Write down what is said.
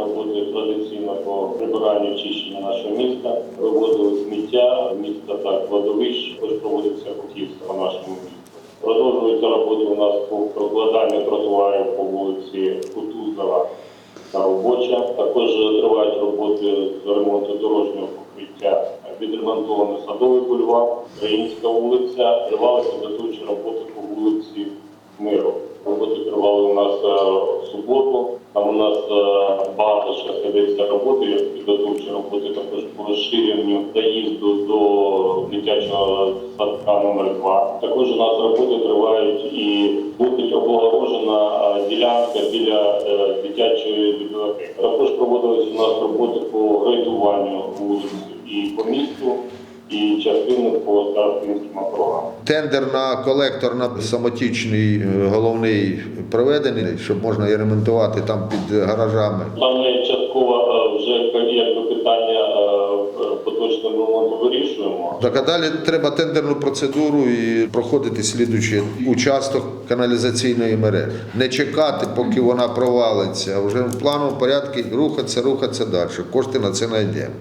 роботи традиційно по прибиранню чищення нашого міста. Вивозили сміття, місто так, кладовищ, також проводиться поківство по нашому місту. Продовжується роботи у нас по прокладанню тротуарів по вулиці Кутузова та робоча. Також тривають роботи з ремонту дорожнього покриття. Відремонтовано садовий бульвар, Українська вулиця. Тривалися готуючі роботи по вулиці Миру. Роботи тривали у нас е, в суботу. Там у нас е, багато ще ведеться роботи, як підготовчі роботи, також по розширенню заїзду до дитячого садка номер 2 Також у нас роботи тривають і буде облагорожена е, ділянка біля е, дитячої бібліотеки. Також проводились у нас роботи по грейдуванню вулиць і по місту, і частини по старостинським округам. Тендер на колектор на самотічний е, головний проведений, щоб можна і ремонтувати там під гаражами. Там ми частково е, вже якби питання е, поточного ремонту вирішуємо. Так а далі треба тендерну процедуру і проходити слідуючий участок каналізаційної мережі. Не чекати, поки вона провалиться, а вже в плановому порядку рухатися, рухатися далі. Кошти на це знайдемо.